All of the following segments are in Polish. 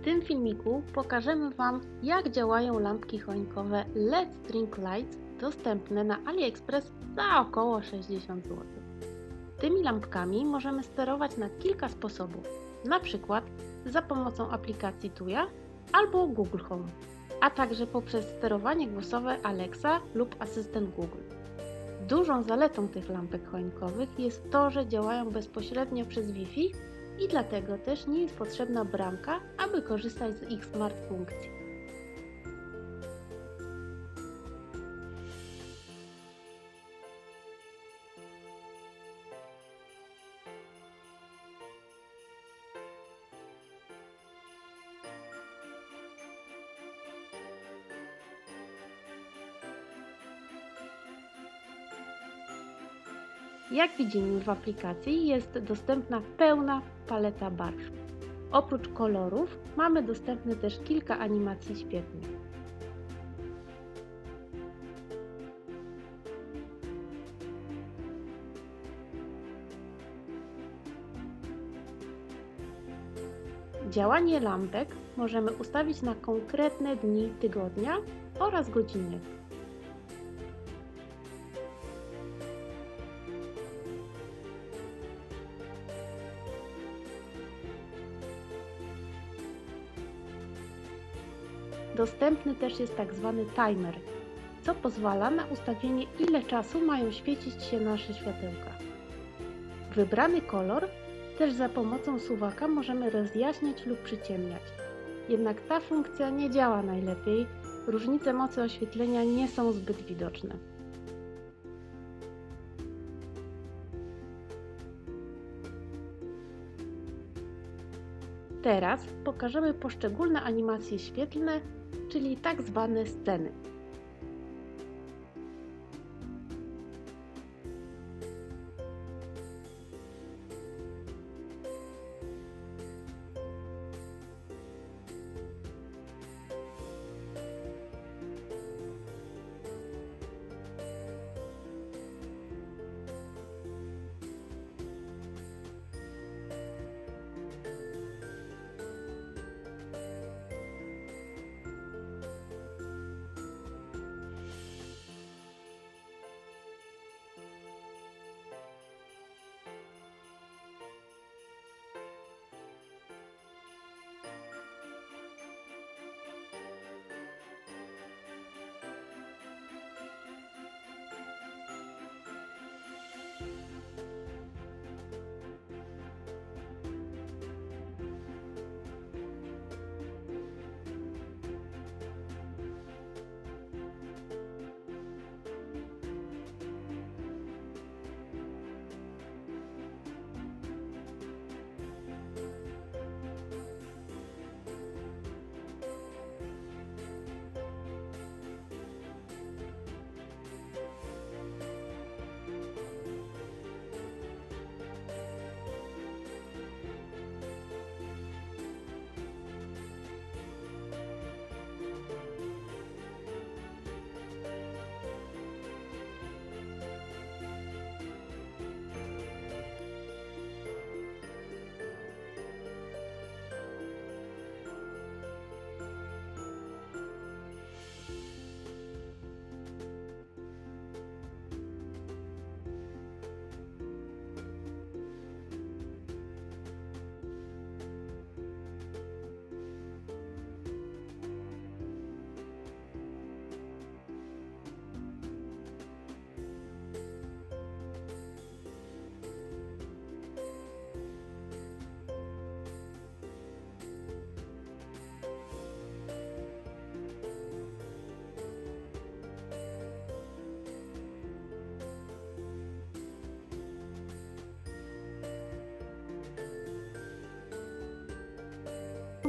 W tym filmiku pokażemy Wam, jak działają lampki choinkowe LED String Lights dostępne na AliExpress za około 60 zł. Tymi lampkami możemy sterować na kilka sposobów, na przykład za pomocą aplikacji Tuya albo Google Home, a także poprzez sterowanie głosowe Alexa lub asystent Google. Dużą zaletą tych lampek choinkowych jest to, że działają bezpośrednio przez Wi-Fi i dlatego też nie jest potrzebna bramka, aby korzystać z ich smart funkcji. Jak widzimy w aplikacji jest dostępna pełna paleta barw. Oprócz kolorów mamy dostępne też kilka animacji świetnych. Działanie lampek możemy ustawić na konkretne dni tygodnia oraz godziny. Dostępny też jest tak zwany timer, co pozwala na ustawienie ile czasu mają świecić się nasze światełka. Wybrany kolor też za pomocą suwaka możemy rozjaśniać lub przyciemniać. Jednak ta funkcja nie działa najlepiej, różnice mocy oświetlenia nie są zbyt widoczne. Teraz pokażemy poszczególne animacje świetlne, czyli tak zwane sceny.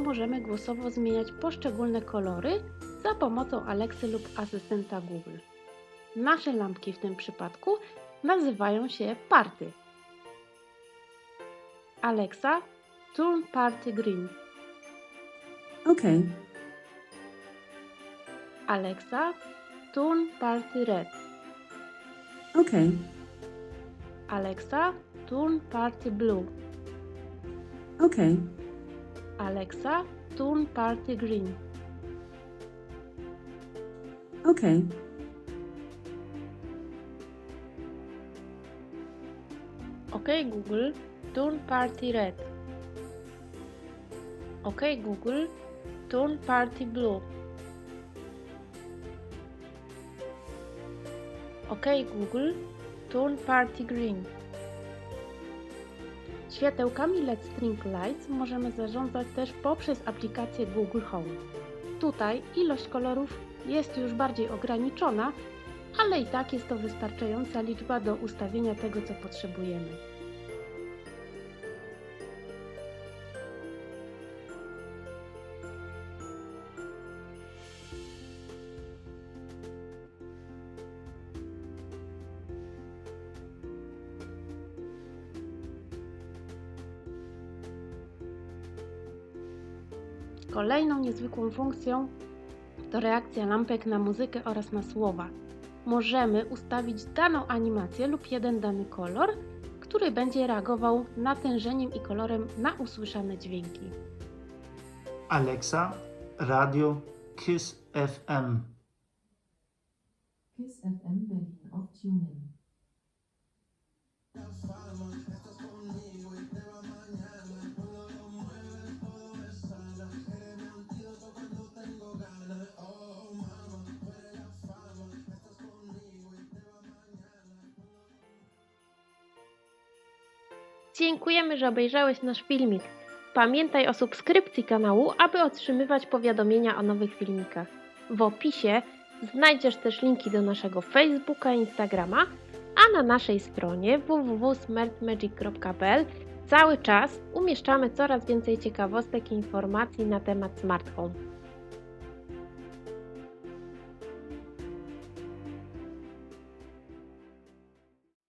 Możemy głosowo zmieniać poszczególne kolory za pomocą Alexy lub asystenta Google. Nasze lampki w tym przypadku nazywają się party. Alexa, turn party green. Okay. Alexa, turn party red. Okay. Alexa, turn party blue. Okay. Alexa, turn party green. Okay. OK Google, turn party red. OK Google, turn party blue. OK Google, turn party green. Światełkami LED String Lights możemy zarządzać też poprzez aplikację Google Home. Tutaj ilość kolorów jest już bardziej ograniczona, ale i tak jest to wystarczająca liczba do ustawienia tego, co potrzebujemy. Kolejną niezwykłą funkcją to reakcja lampek na muzykę oraz na słowa. Możemy ustawić daną animację lub jeden dany kolor, który będzie reagował natężeniem i kolorem na usłyszane dźwięki. Alexa, Radio KISS FM. KISS FM Berlin auf TuneIn. Dziękujemy, że obejrzałeś nasz filmik. Pamiętaj o subskrypcji kanału, aby otrzymywać powiadomienia o nowych filmikach. W opisie znajdziesz też linki do naszego Facebooka Instagrama, a na naszej stronie www.smartmagic.pl cały czas umieszczamy coraz więcej ciekawostek i informacji na temat smart home.